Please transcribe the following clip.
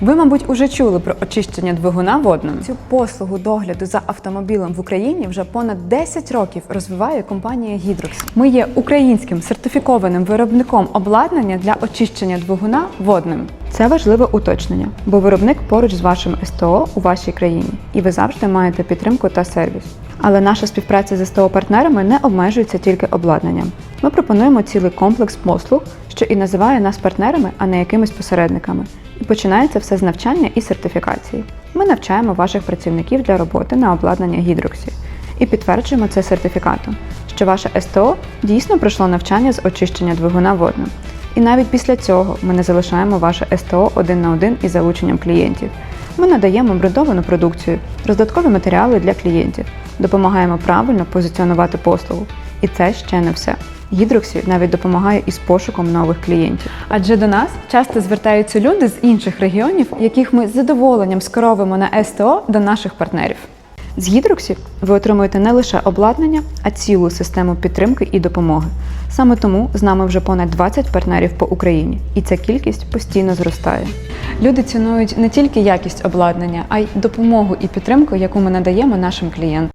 Ви, мабуть, уже чули про очищення двигуна водним. Цю послугу догляду за автомобілем в Україні вже понад 10 років розвиває компанія Hydrox. Ми є українським сертифікованим виробником обладнання для очищення двигуна водним. Це важливе уточнення, бо виробник поруч з вашим СТО у вашій країні, і ви завжди маєте підтримку та сервіс. Але наша співпраця з СТО-партнерами не обмежується тільки обладнанням. Ми пропонуємо цілий комплекс послуг, що і називає нас партнерами, а не якимись посередниками. І починається все з навчання і сертифікації. Ми навчаємо ваших працівників для роботи на обладнання гідроксі і підтверджуємо це сертифікатом, що ваше СТО дійсно пройшло навчання з очищення двигуна водним. І навіть після цього ми не залишаємо ваше СТО один на один із залученням клієнтів. Ми надаємо брендовану продукцію, роздаткові матеріали для клієнтів, допомагаємо правильно позиціонувати послугу. І це ще не все. Гідроксі навіть допомагає із пошуком нових клієнтів. Адже до нас часто звертаються люди з інших регіонів, яких ми з задоволенням скеровуємо на СТО до наших партнерів. З Гідроксі ви отримуєте не лише обладнання, а цілу систему підтримки і допомоги. Саме тому з нами вже понад 20 партнерів по Україні, і ця кількість постійно зростає. Люди цінують не тільки якість обладнання, а й допомогу і підтримку, яку ми надаємо нашим клієнтам.